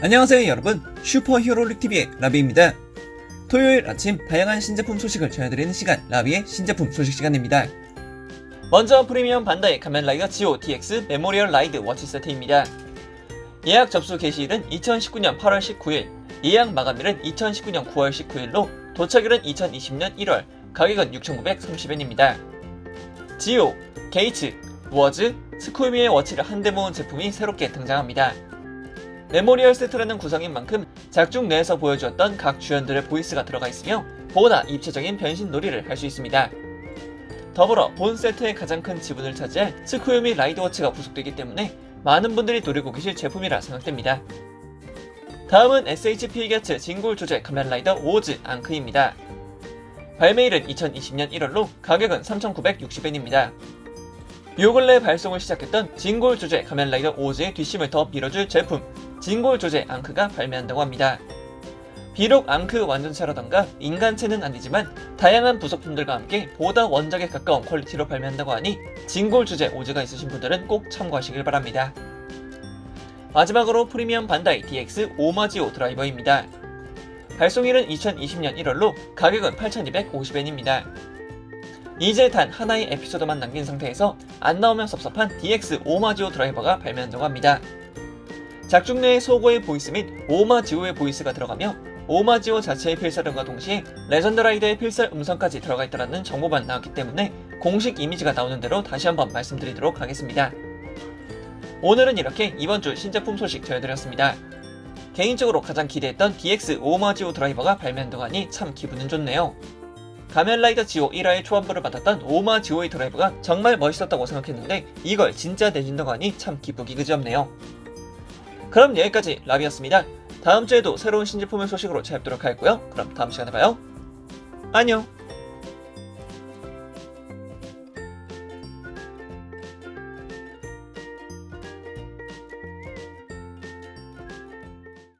안녕하세요 여러분. 슈퍼히어로릭TV의 라비입니다. 토요일 아침 다양한 신제품 소식을 전해드리는 시간 라비의 신제품 소식 시간입니다. 먼저 프리미엄 반다의 가면라이더 GOTX 메모리얼 라이드 워치 세트입니다. 예약 접수 개시일은 2019년 8월 19일 예약 마감일은 2019년 9월 19일로 도착일은 2020년 1월 가격은 6,930엔입니다. 지오, 게이츠, 워즈, 스쿠미의 워치를 한데 모은 제품이 새롭게 등장합니다. 메모리얼 세트라는 구성인 만큼 작중 내에서 보여주었던 각 주연들의 보이스가 들어가 있으며 보다 입체적인 변신 놀이를 할 수 있습니다. 더불어 본 세트의 가장 큰 지분을 차지할 스쿠요미 라이드 워치가 부속되기 때문에 많은 분들이 노리고 계실 제품이라 생각됩니다. 다음은 SHP 게츠 진골 조제 카멜라이더 오즈 앙크입니다. 발매일은 2020년 1월로 가격은 3,960엔입니다. 요 근래 발송을 시작했던 진골 조제 카멜라이더 오즈의 뒷심을 더 밀어줄 제품 진골 조제 앙크가 발매한다고 합니다. 비록 앙크 완전체라던가 인간체는 아니지만 다양한 부속품들과 함께 보다 원작에 가까운 퀄리티로 발매한다고 하니 진골 조제 오즈가 있으신 분들은 꼭 참고하시길 바랍니다. 마지막으로 프리미엄 반다이 DX 오마지오 드라이버입니다. 발송일은 2020년 1월로 가격은 8,250엔입니다. 이제 단 하나의 에피소드만 남긴 상태에서 안 나오면 섭섭한 DX 오마지오 드라이버가 발매한다고 합니다. 작중 내의 소고의 보이스 및 오마지오의 보이스가 들어가며 오마지오 자체의 필살음과 동시에 레전드 라이더의 필살 음성까지 들어가 있다는 정보만 나왔기 때문에 공식 이미지가 나오는 대로 다시 한번 말씀드리도록 하겠습니다. 오늘은 이렇게 이번 주 신제품 소식 전해드렸습니다. 개인적으로 가장 기대했던 DX 오마지오 드라이버가 발매한다고 하니 참 기분은 좋네요. 가면라이더 지오 1화의 초안부를 받았던 오마 지오의 드라이버가 정말 멋있었다고 생각했는데 이걸 진짜 내준다고 하니 참 기쁘기 그지없네요. 그럼 여기까지 라비였습니다. 다음 주에도 새로운 신제품의 소식으로 찾아뵙도록 하겠고요. 그럼 다음 시간에 봐요. 안녕!